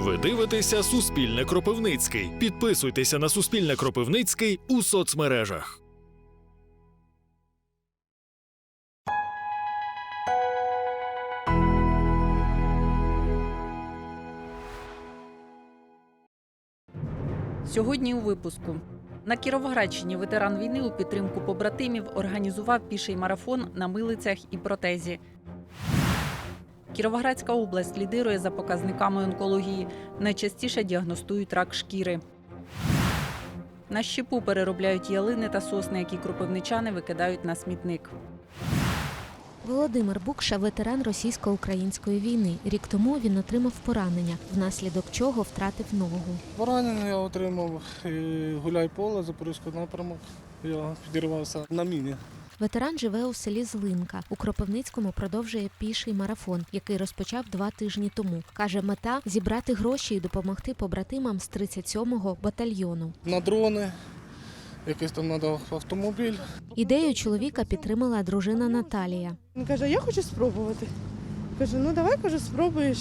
Ви дивитеся Суспільне Кропивницький. Підписуйтеся на Суспільне Кропивницький у соцмережах. Сьогодні у випуску. На Кіровоградщині ветеран війни у підтримку побратимів організував піший марафон на милицях і протезі. Кіровоградська область лідирує за показниками онкології. Найчастіше діагностують рак шкіри. На щепу переробляють ялини та сосни, які кропивничани викидають на смітник. Володимир Букша ветеран російсько-української війни. Рік тому він отримав поранення, внаслідок чого втратив ногу. Поранення я отримав гуляй поле, Запорізький напрямок. Я підірвався на міні. Ветеран живе у селі Злинка. У Кропивницькому продовжує піший марафон, який розпочав два тижні тому. Каже, мета зібрати гроші і допомогти побратимам з 37-го батальйону. На дрони, якийсь там надав автомобіль. Ідею чоловіка підтримала дружина Наталія. Він каже, я хочу спробувати. Кажу, ну давай кажу, спробуєш,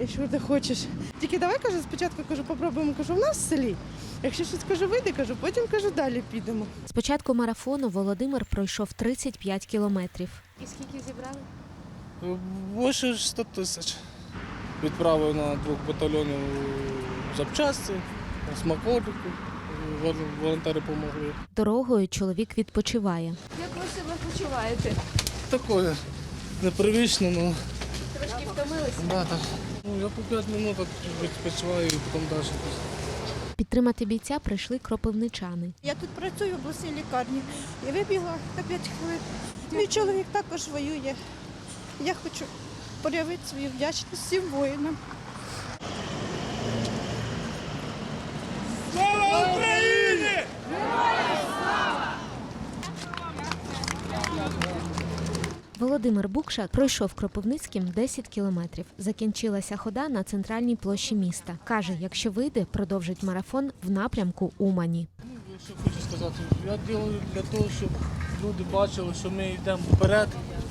якщо ти хочеш. Тільки давай кажу, спочатку кажу, попробуємо, кажу, в нас в селі. Якщо щось кажу, вийде, кажу, потім кажу, далі підемо. З початку марафону Володимир пройшов 35 кілометрів. І скільки зібрали? Більше 100 тисяч. Відправив на двох батальйонів запчасті, смаколики. Вол- Волонтери допомогли. Дорогою чоловік відпочиває. Як ви себе почуваєте? Таке непривично, але Трошки втомилися? да, так. Ну, я по 5 минут відпочиваю і потім далі. Підтримати бійця прийшли кропивничани. Я тут працюю в обласній лікарні і вибігла на 5 хвилин. Мій чоловік також воює. Я хочу проявити свою вдячність всім воїнам. Володимир Букша пройшов Кропивницьким 10 кілометрів. Закінчилася хода на центральній площі міста. Каже, якщо вийде, продовжить марафон в напрямку Умані. Ну, Що хочу сказати, я роблю для того, щоб люди бачили, що ми йдемо вперед,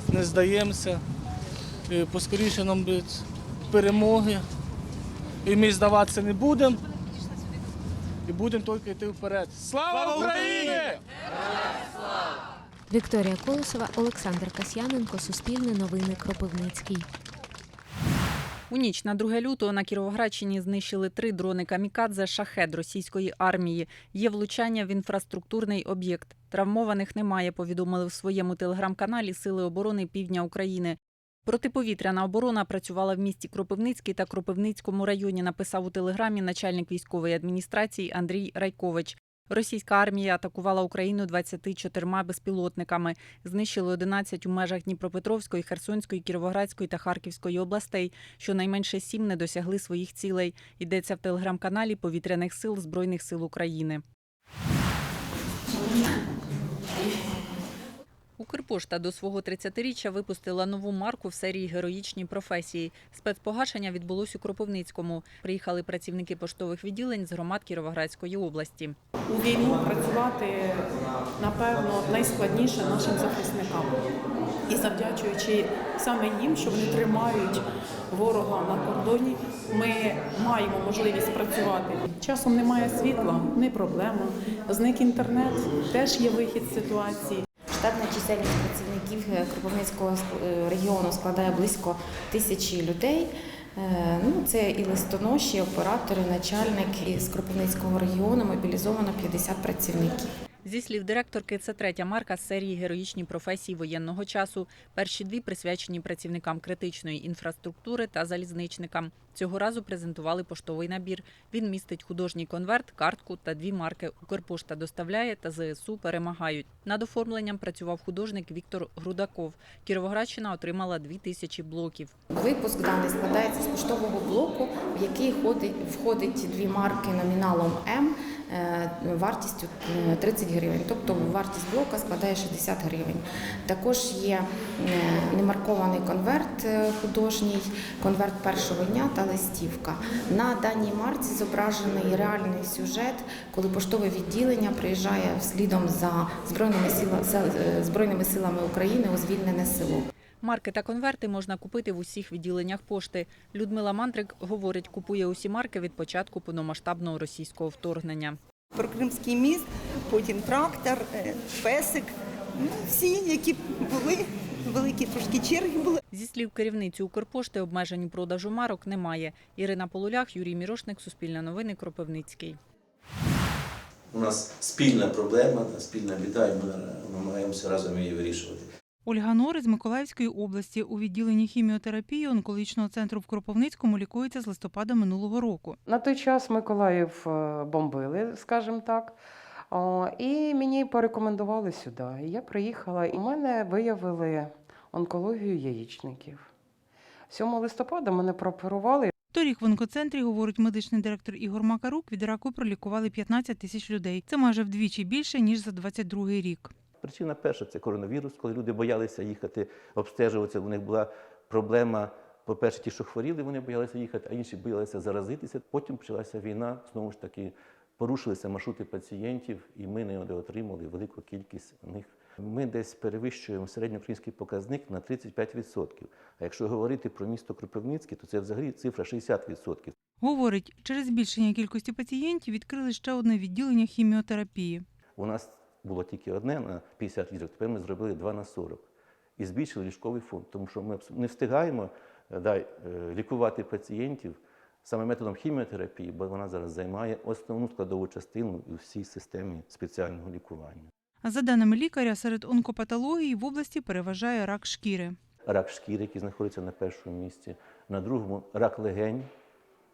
не здаємося. Е, Поскоріше нам буде перемоги. І ми здаватися не будемо. І будемо тільки йти вперед. Слава Україні! Вікторія Колосова, Олександр Касьяненко, Суспільне новини Кропивницький. У ніч на 2 лютого на Кіровоградщині знищили три дрони камікадзе шахед російської армії. Є влучання в інфраструктурний об'єкт. Травмованих немає. Повідомили в своєму телеграм-каналі Сили оборони Півдня України. Протиповітряна оборона працювала в місті Кропивницький та Кропивницькому районі. Написав у телеграмі начальник військової адміністрації Андрій Райкович. Російська армія атакувала Україну 24 безпілотниками. Знищили 11 у межах Дніпропетровської, Херсонської, Кіровоградської та Харківської областей. Щонайменше сім не досягли своїх цілей. Йдеться в телеграм-каналі Повітряних сил Збройних сил України. Укрпошта до свого 30-річчя випустила нову марку в серії Героїчні професії. Спецпогашення відбулось у Кропивницькому. Приїхали працівники поштових відділень з громад Кіровоградської області. У війну працювати напевно найскладніше нашим захисникам. І завдячуючи саме їм, що вони тримають ворога на кордоні, ми маємо можливість працювати. Часом немає світла, не проблема. Зник інтернет, теж є вихід з ситуації. Штатна чисельність працівників е, Кропивницького е, регіону складає близько тисячі людей. Е, Ну, це і листоноші, і оператори, начальник із Кропивницького регіону мобілізовано 50 працівників. Зі слів директорки, це третя марка з серії Героїчні професії воєнного часу. Перші дві присвячені працівникам критичної інфраструктури та залізничникам. Цього разу презентували поштовий набір. Він містить художній конверт, картку та дві марки. Укрпошта доставляє та ЗСУ перемагають. Над оформленням працював художник Віктор Грудаков. Кіровоградщина отримала дві тисячі блоків. Випуск даний складається з поштового блоку, в який входить, дві марки номіналом М е, вартістю е, 30 гривень. Тобто вартість блока складає 60 гривень. Також є е, немаркований конверт е, художній, конверт першого дня та листівка. На даній марці зображений реальний сюжет, коли поштове відділення приїжджає слідом за збройними силами України у звільнене село. Марки та конверти можна купити в усіх відділеннях пошти. Людмила Мандрик говорить, купує усі марки від початку повномасштабного російського вторгнення. про Кримський міст, потім трактор, е, песик. Ну, всі, які були, великі трошки черги були. Зі слів керівниці Укрпошти, обмежень у продажу марок немає. Ірина Полулях, Юрій Мірошник, Суспільне новини, Кропивницький. У нас спільна проблема, спільна біда, і ми намагаємося разом її вирішувати. Ольга Нори з Миколаївської області у відділенні хіміотерапії онкологічного центру в Кропивницькому лікується з листопада минулого року. На той час Миколаїв е, бомбили, скажімо так. І мені порекомендували сюди. Я приїхала, і в мене виявили онкологію яєчників. 7 листопада мене прооперували. Торік в онкоцентрі, говорить медичний директор Ігор Макарук, від раку пролікували 15 тисяч людей. Це майже вдвічі більше ніж за 22 рік. Причина перша це коронавірус, коли люди боялися їхати обстежуватися. У них була проблема. По-перше, ті, що хворіли, вони боялися їхати, а інші боялися заразитися. Потім почалася війна, знову ж таки, порушилися маршрути пацієнтів, і ми не отримали велику кількість них. Ми десь перевищуємо середньоукраїнський показник на 35%. А якщо говорити про місто Кропивницьке, то це взагалі цифра 60%. Говорить, через збільшення кількості пацієнтів відкрили ще одне відділення хіміотерапії. У нас було тільки одне на 50 ліжок, тепер ми зробили 2 на 40. І збільшили ліжковий фонд, тому що ми не встигаємо е, дай, е, лікувати пацієнтів саме методом хіміотерапії, бо вона зараз займає основну складову частину у всій системі спеціального лікування. За даними лікаря, серед онкопатології в області переважає рак шкіри. Рак шкіри, який знаходиться на першому місці, на другому рак легень,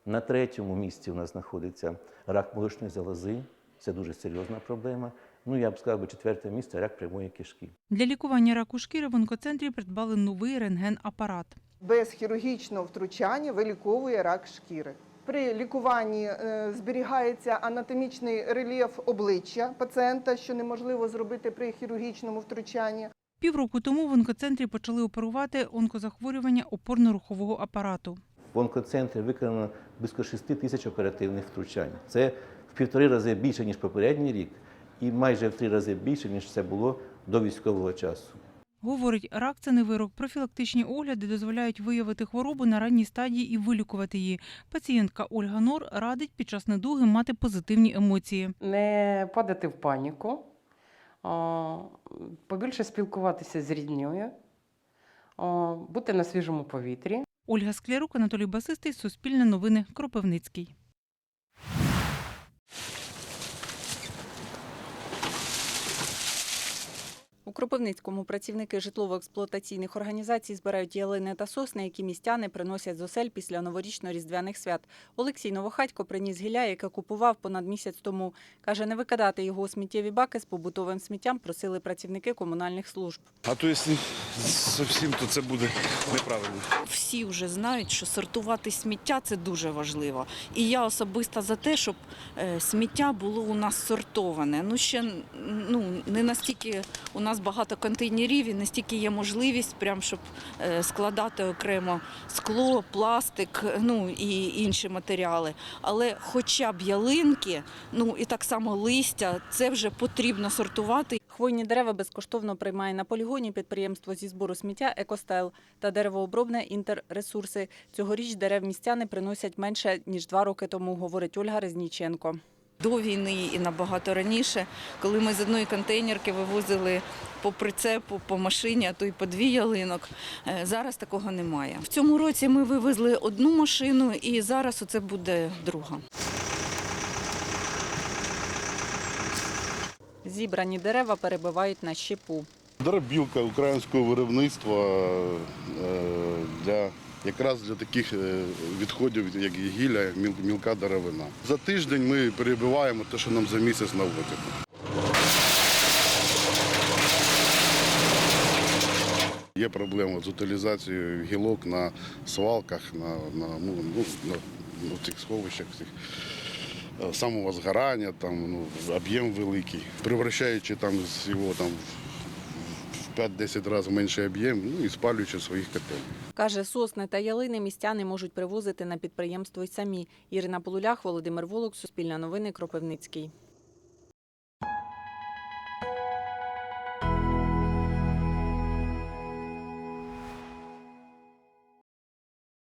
на третьому місці у нас знаходиться рак молочної залози. Це дуже серйозна проблема. Ну, я б сказав, би, четверте місце рак прямої кишки. Для лікування раку шкіри в онкоцентрі придбали новий рентген-апарат. Без хірургічного втручання виліковує рак шкіри. При лікуванні е, зберігається анатомічний рельєф обличчя пацієнта, що неможливо зробити при хірургічному втручанні. Півроку тому в онкоцентрі почали оперувати онкозахворювання опорно-рухового апарату. В онкоцентрі виконано близько 6 тисяч оперативних втручань. Це в півтори рази більше, ніж попередній рік, і майже в три рази більше, ніж це було до військового часу. Говорить, рак це не вирок. Профілактичні огляди дозволяють виявити хворобу на ранній стадії і вилікувати її. Пацієнтка Ольга Нор радить під час недуги мати позитивні емоції. Не падати в паніку, побільше спілкуватися з рідньою, бути на свіжому повітрі. Ольга Склярук, Анатолій Басистий, Суспільне новини, Кропивницький. У Кропивницькому працівники житлово-експлуатаційних організацій збирають ялини та сосни, які містяни приносять з осель після новорічно-різдвяних свят. Олексій Новохатько приніс гілля, яке купував понад місяць тому. Каже, не викидати його у сміттєві баки з побутовим сміттям просили працівники комунальних служб. А то якщо зовсім, то це буде неправильно. всі вже знають, що сортувати сміття це дуже важливо. І я особисто за те, щоб е, сміття було у нас сортоване. Ну ще ну не настільки у нас багато контейнерів і настільки є можливість, прям щоб е, складати окремо скло, пластик, ну і інші матеріали. Але хоча б ялинки, ну і так само листя, це вже потрібно сортувати. Хвойні дерева безкоштовно приймає на полігоні підприємство зі збору сміття «Екостайл» та деревообробне «Інтерресурси». Цьогоріч дерев містяни приносять менше, ніж два роки тому, говорить Ольга Резніченко. До війни і набагато раніше, коли ми з одної контейнерки вивозили по прицепу, по машині, а то й по дві ялинок. Е, Зараз такого немає. В цьому році ми вивезли одну машину, і зараз оце буде друга. Зібрані дерева перебивають на щепу. Дробілка українського виробництва е, для якраз для таких е, відходів, як гілля, мілка деревина. За тиждень ми перебиваємо те, що нам за місяць наводять. Є проблема з утилізацією гілок на свалках, на, на, ну, ну, на, на цих сховищах. Цих. Е, Самого згорання, там, ну, об'єм великий, превращаючи там з його там, 5-10 разів менший об'єм ну, і спалюючи своїх котельнях. Каже, сосни та ялини містяни можуть привозити на підприємство й самі. Ірина Полулях, Володимир Волок, Суспільне новини, Кропивницький.